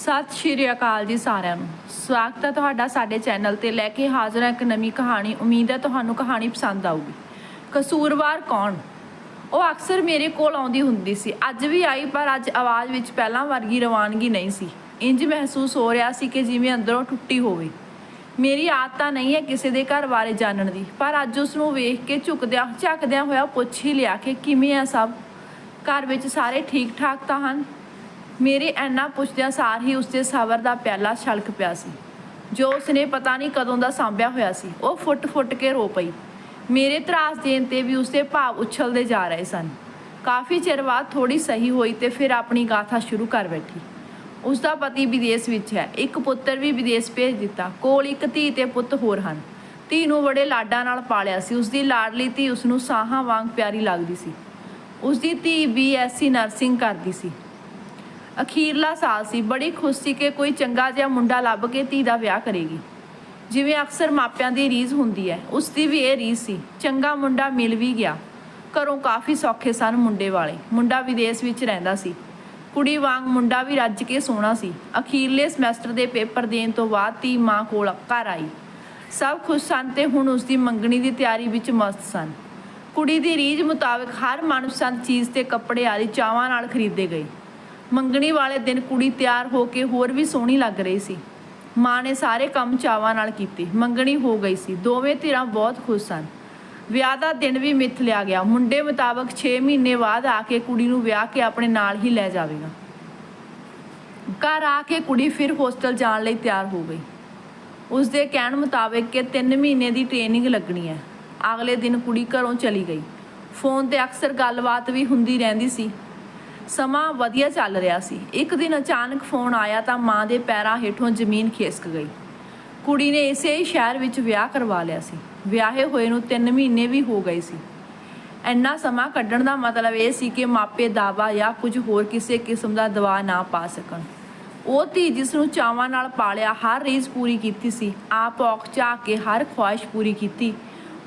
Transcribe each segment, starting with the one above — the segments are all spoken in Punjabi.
ਸਤਿ ਸ਼੍ਰੀ ਅਕਾਲ ਜੀ ਸਾਰਿਆਂ ਨੂੰ। ਸਵਾਗਤ ਹੈ ਤੁਹਾਡਾ ਸਾਡੇ ਚੈਨਲ ਤੇ ਲੈ ਕੇ ਹਾਜ਼ਰ ਹਾਂ ਇੱਕ ਨਵੀਂ ਕਹਾਣੀ। ਉਮੀਦ ਹੈ ਤੁਹਾਨੂੰ ਕਹਾਣੀ ਪਸੰਦ ਆਊਗੀ। ਕਸੂਰਵਾਰ ਕੌਣ? ਉਹ ਅਕਸਰ ਮੇਰੇ ਕੋਲ ਆਉਂਦੀ ਹੁੰਦੀ ਸੀ। ਅੱਜ ਵੀ ਆਈ, ਪਰ ਅੱਜ ਆਵਾਜ਼ ਵਿੱਚ ਪਹਿਲਾਂ ਵਰਗੀ ਰਵਾਨਗੀ ਨਹੀਂ ਸੀ। ਇੰਜ ਮਹਿਸੂਸ ਹੋ ਰਿਹਾ ਸੀ ਕਿ ਜਿਵੇਂ ਅੰਦਰੋਂ ਟੁੱਟੀ ਹੋਵੇ। ਮੇਰੀ ਆਦਤ ਨਹੀਂ ਹੈ ਕਿਸੇ ਦੇ ਘਰ ਬਾਰੇ ਜਾਣਨ ਦੀ, ਪਰ ਅੱਜ ਉਸ ਨੂੰ ਵੇਖ ਕੇ ਝੁਕਦਿਆਂ ਝੱਕਦਿਆਂ ਹੋਇਆ ਪੁੱਛ ਹੀ ਲਿਆ ਕਿ ਕਿਵੇਂ ਆ ਸਭ? ਘਰ ਵਿੱਚ ਸਾਰੇ ਠੀਕ ਠਾਕ ਤਾਂ ਹਨ? ਮੇਰੇ ਐਨਾ ਪੁੱਛਦਿਆਂ ਸਾਰ ਹੀ ਉਸਦੇ ਸਬਰ ਦਾ ਪਿਆਲਾ ਛਲਕ ਪਿਆ ਸੀ। ਜੋ ਉਸਨੇ ਪਤਾ ਨਹੀਂ ਕਦੋਂ ਦਾ ਸਾਂਭਿਆ ਹੋਇਆ ਸੀ, ਉਹ ਫੁੱਟ-ਫੁੱਟ ਕੇ ਰੋ ਪਈ। ਮੇਰੇ ਤਰਾਸ ਦੇਣ ਤੇ ਵੀ ਉਸਦੇ ਭਾਵ ਉਛਲਦੇ ਜਾ ਰਹੇ ਸਨ। ਕਾਫੀ ਚਿਰ ਬਾਅਦ ਥੋੜੀ ਸਹੀ ਹੋਈ ਤੇ ਫਿਰ ਆਪਣੀ ਗਾਥਾ ਸ਼ੁਰੂ ਕਰ ਬੈਠੀ। ਉਸਦਾ ਪਤੀ ਵਿਦੇਸ਼ ਵਿੱਚ ਹੈ, ਇੱਕ ਪੁੱਤਰ ਵੀ ਵਿਦੇਸ਼ ਭੇਜ ਦਿੱਤਾ, ਕੋਲ ਇੱਕ ਧੀ ਤੇ ਪੁੱਤ ਹੋਰ ਹਨ। ਧੀ ਨੂੰ ਬੜੇ ਲਾਡਾਂ ਨਾਲ ਪਾਲਿਆ ਸੀ, ਉਸਦੀ ਲਾਡਲੀ ਧੀ ਉਸ ਨੂੰ ਸਾਹਾਂ ਵਾਂਗ ਪਿਆਰੀ ਲੱਗਦੀ ਸੀ। ਉਸਦੀ ਧੀ ਬੀਐਸਸੀ ਨਰਸਿੰਗ ਕਰਦੀ ਸੀ। ਅਖੀਰਲਾ ਸਾਲ ਸੀ। ਬੜੀ ਖੁਸ਼ ਸੀ ਕਿ ਕੋਈ ਚੰਗਾ ਜਿਹਾ ਮੁੰਡਾ ਲੱਭ ਕੇ ਧੀ ਦਾ ਵਿਆਹ ਕਰੇਗੀ। ਜਿਵੇਂ ਅਕਸਰ ਮਾਪਿਆਂ ਦੀ ਰੀਝ ਹੁੰਦੀ ਹੈ, ਉਸ ਦੀ ਵੀ ਇਹ ਰੀਝ ਸੀ, ਚੰਗਾ ਮੁੰਡਾ ਮਿਲ ਵੀ ਗਿਆ। ਘਰੋਂ ਕਾਫੀ ਸੌਖੇ ਸਨ ਮੁੰਡੇ ਵਾਲੇ। ਮੁੰਡਾ ਵਿਦੇਸ਼ ਵਿੱਚ ਰਹਿੰਦਾ ਸੀ। ਕੁੜੀ ਵਾਂਗ ਮੁੰਡਾ ਵੀ ਰੱਜ ਕੇ ਸੋਹਣਾ ਸੀ। ਅਖੀਰਲੇ ਸਮੈਸਟਰ ਦੇ ਪੇਪਰ ਦੇਣ ਤੋਂ ਬਾਅਦ ਧੀ ਮਾਂ ਕੋਲ ਘਰ ਆਈ। ਸਭ ਖੁਸ਼ ਸਨ ਤੇ ਹੁਣ ਉਸ ਦੀ ਮੰਗਣੀ ਦੀ ਤਿਆਰੀ ਵਿੱਚ ਮਸਤ ਸਨ। ਕੁੜੀ ਦੀ ਰੀਝ ਮੁਤਾਬਕ ਹਰ ਮਨਪਸੰਦ ਚੀਜ਼ ਤੇ ਕੱਪੜੇ ਆਦਿ ਚਾਵਾਂ ਨਾਲ ਖਰੀਦੇ ਗਏ। ਮੰਗਣੀ ਵਾਲੇ ਦਿਨ ਕੁੜੀ ਤਿਆਰ ਹੋ ਕੇ ਹੋਰ ਵੀ ਸੋਹਣੀ ਲੱਗ ਰਹੀ ਸੀ। ਮਾਂ ਨੇ ਸਾਰੇ ਕੰਮ ਚਾਵਾਂ ਨਾਲ ਕੀਤੇ। ਮੰਗਣੀ ਹੋ ਗਈ ਸੀ। ਦੋਵੇਂ ਧਿਰਾਂ ਬਹੁਤ ਖੁਸ਼ ਸਨ। ਵਿਆਹ ਦਾ ਦਿਨ ਵੀ ਮਿੱਥ ਲਿਆ ਗਿਆ। ਮੁੰਡੇ ਮੁਤਾਬਕ 6 ਮਹੀਨੇ ਬਾਅਦ ਆ ਕੇ ਕੁੜੀ ਨੂੰ ਵਿਆਹ ਕੇ ਆਪਣੇ ਨਾਲ ਹੀ ਲੈ ਜਾਵੇਗਾ। ਘਰ ਆ ਕੇ ਕੁੜੀ ਫਿਰ ਹੋਸਟਲ ਜਾਣ ਲਈ ਤਿਆਰ ਹੋ ਗਈ। ਉਸ ਦੇ ਕਹਿਣ ਮੁਤਾਬਕ ਕਿ 3 ਮਹੀਨੇ ਦੀ ਟ੍ਰੇਨਿੰਗ ਲੱਗਣੀ ਹੈ। ਅਗਲੇ ਦਿਨ ਕੁੜੀ ਘਰੋਂ ਚਲੀ ਗਈ। ਫੋਨ ਤੇ ਅਕਸਰ ਗੱਲਬਾਤ ਵੀ ਹੁੰਦੀ ਰਹਿੰਦੀ ਸੀ। ਸਮਾਂ ਵਧੀਆ ਚੱਲ ਰਿਹਾ ਸੀ। ਇੱਕ ਦਿਨ ਅਚਾਨਕ ਫੋਨ ਆਇਆ ਤਾਂ ਮਾਂ ਦੇ ਪੈਰਾਂ ਹੇਠੋਂ ਜ਼ਮੀਨ ਖਿਸਕ ਗਈ। ਕੁੜੀ ਨੇ ਇਸੇ ਸ਼ਹਿਰ ਵਿੱਚ ਵਿਆਹ ਕਰਵਾ ਲਿਆ ਸੀ। ਵਿਆਹੇ ਹੋਏ ਨੂੰ 3 ਮਹੀਨੇ ਵੀ ਹੋ ਗਏ ਸੀ। ਇੰਨਾ ਸਮਾਂ ਕੱਢਣ ਦਾ ਮਤਲਬ ਇਹ ਸੀ ਕਿ ਮਾਪੇ ਦਾਵਾ ਜਾਂ ਕੁਝ ਹੋਰ ਕਿਸੇ ਕਿਸਮ ਦਾ ਦਵਾ ਨਾ ਪਾ ਸਕਣ। ਉਹ ਧੀ ਜਿਸ ਨੂੰ ਚਾਵਾਂ ਨਾਲ ਪਾਲਿਆ ਹਰ ਰੀਜ਼ ਪੂਰੀ ਕੀਤੀ ਸੀ, ਆਪ ਔਖ ਚਾਹ ਕੇ ਹਰ ਖੁਆਇਸ਼ ਪੂਰੀ ਕੀਤੀ,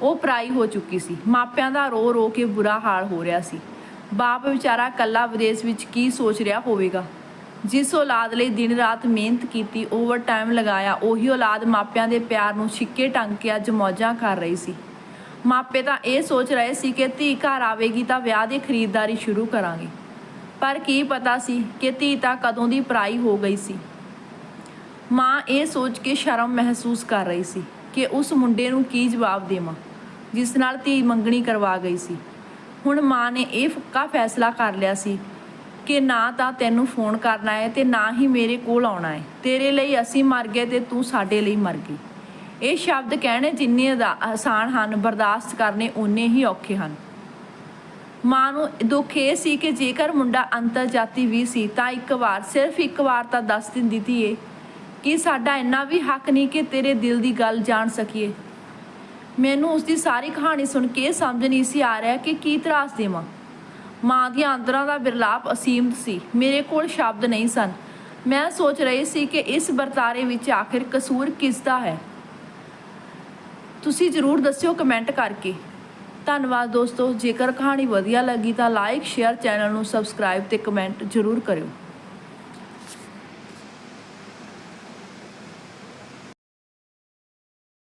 ਉਹ ਪਰਾਈ ਹੋ ਚੁੱਕੀ ਸੀ। ਮਾਪਿਆਂ ਦਾ ਰੋ ਰੋ ਕੇ ਬੁਰਾ ਹਾਲ ਹੋ ਰਿਹਾ ਸੀ। ਬਾਪ ਵਿਚਾਰਾ ਕੱਲਾ ਵਿਦੇਸ਼ ਵਿੱਚ ਕੀ ਸੋਚ ਰਿਹਾ ਹੋਵੇਗਾ? ਜਿਸ ਔਲਾਦ ਲਈ ਦਿਨ ਰਾਤ ਮਿਹਨਤ ਕੀਤੀ ਓਵਰ ਟਾਈਮ ਲਗਾਇਆ, ਉਹੀ ਔਲਾਦ ਮਾਪਿਆਂ ਦੇ ਪਿਆਰ ਨੂੰ ਛਿੱਕੇ ਟੰਗ ਕੇ ਅੱਜ ਮੌਜਾਂ ਕਰ ਰਹੀ ਸੀ। ਮਾਪੇ ਤਾਂ ਇਹ ਸੋਚ ਰਹੇ ਸੀ ਕਿ ਧੀ ਘਰ ਆਵੇਗੀ ਤਾਂ ਵਿਆਹ ਦੀ ਖਰੀਦਦਾਰੀ ਸ਼ੁਰੂ ਕਰਾਂਗੇ। ਪਰ ਕੀ ਪਤਾ ਸੀ ਕਿ ਧੀ ਤਾਂ ਕਦੋਂ ਦੀ ਪਰਾਈ ਹੋ ਗਈ ਸੀ। ਮਾਂ ਇਹ ਸੋਚ ਕੇ ਸ਼ਰਮ ਮਹਿਸੂਸ ਕਰ ਰਹੀ ਸੀ ਕਿ ਉਸ ਮੁੰਡੇ ਨੂੰ ਕੀ ਜਵਾਬ ਦੇਵਾਂ, ਜਿਸ ਨਾਲ ਧੀ ਮੰਗਣੀ ਕਰਵਾ ਗਈ ਸੀ। ਹੁਣ ਮਾਂ ਨੇ ਇਹ ਪੱਕਾ ਫੈਸਲਾ ਕਰ ਲਿਆ ਸੀ ਕਿ ਨਾ ਤਾਂ ਤੈਨੂੰ ਫੋਨ ਕਰਨਾ ਹੈ ਤੇ ਨਾ ਹੀ ਮੇਰੇ ਕੋਲ ਆਉਣਾ ਹੈ। ਤੇਰੇ ਲਈ ਅਸੀਂ ਮਰ ਗਏ ਤੇ ਤੂੰ ਸਾਡੇ ਲਈ ਮਰ ਗਈ। ਇਹ ਸ਼ਬਦ ਕਹਿਣੇ ਜਿੰਨੇ ਆਦਾ- ਆਸਾਨ ਹਨ, ਬਰਦਾਸ਼ਤ ਕਰਨੇ ਓਨੇ ਹੀ ਔਖੇ ਹਨ। ਮਾਂ ਨੂੰ ਦੁੱਖ ਇਹ ਸੀ ਕਿ ਜੇਕਰ ਮੁੰਡਾ ਅੰਤਰ ਜਾਤੀ ਵੀ ਸੀ, ਤਾਂ ਇੱਕ ਵਾਰ, ਸਿਰਫ ਇੱਕ ਵਾਰ ਤਾਂ ਦੱਸ ਦਿੰਦੀ ਧੀਏ ਕਿ ਸਾਡਾ ਇੰਨਾ ਵੀ ਹੱਕ ਨਹੀਂ ਕਿ ਤੇਰੇ ਦਿਲ ਦੀ ਗੱਲ ਜਾਣ ਸਕੀਏ। ਮੈਨੂੰ ਉਸ ਦੀ ਸਾਰੀ ਕਹਾਣੀ ਸੁਣ ਕੇ ਇਹ ਸਮਝ ਨਹੀਂ ਸੀ ਆ ਰਿਹਾ ਕਿ ਕੀ ਤਰਾਸ ਦੇਵਾਂ। ਮਾਂ ਦੀਆਂ ਅੰਦਰਾਂ ਦਾ ਬਿਰਲਾਪ ਅਸੀਮਤ ਸੀ। ਮੇਰੇ ਕੋਲ ਸ਼ਬਦ ਨਹੀਂ ਸਨ। ਮੈਂ ਸੋਚ ਰਹੀ ਸੀ ਕਿ ਇਸ ਵਰਤਾਰੇ ਵਿੱਚ ਆਖਿਰ ਕਸੂਰ ਕਿਸ ਦਾ ਹੈ। ਤੁਸੀਂ ਜ਼ਰੂਰ ਦੱਸਿਓ ਕਮੈਂਟ ਕਰਕੇ। ਧੰਨਵਾਦ ਦੋਸਤੋ। ਜੇਕਰ ਕਹਾਣੀ ਵਧੀਆ ਲੱਗੀ ਤਾਂ ਲਾਈਕ, ਸ਼ੇਅਰ, ਚੈਨਲ ਨੂੰ ਸਬਸਕ੍ਰਾਈਬ ਤੇ ਕਮੈਂਟ ਜ਼ਰੂਰ ਕਰਿਓ।